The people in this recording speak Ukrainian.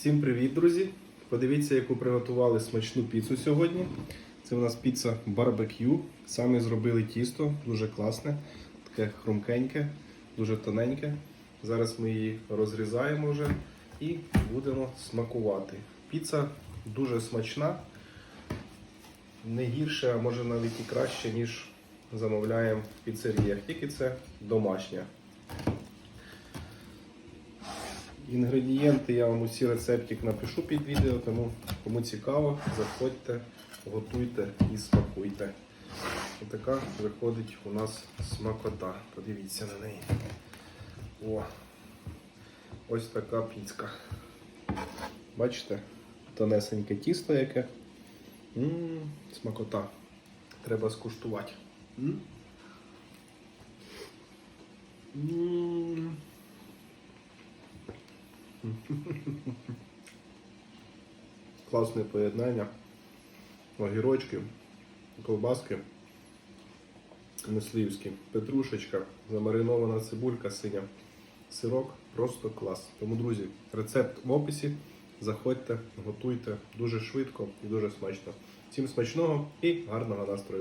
Всім привіт, друзі! Подивіться, яку приготували смачну піцу сьогодні. Це у нас піца барбекю. Самі зробили тісто, дуже класне, таке хрумкеньке, дуже тоненьке. Зараз ми її розрізаємо вже і будемо смакувати. Піца дуже смачна, не гірше, а може навіть і краще, ніж замовляємо в піцеріях. Тільки це домашня. Інгредієнти я вам усі рецептик напишу під відео, тому кому цікаво, заходьте, готуйте і смакуйте. Отака виходить у нас смакота. Подивіться на неї. О, ось така піцка. Бачите? Тонесеньке тісто яке. М-м, смакота. Треба скуштувати. М? М. Класне поєднання. Огірочки, ковбаски, мисливські, петрушечка, замаринована цибулька синя, сирок просто клас. Тому, друзі, рецепт в описі. Заходьте, готуйте дуже швидко і дуже смачно. Всім смачного і гарного настрою!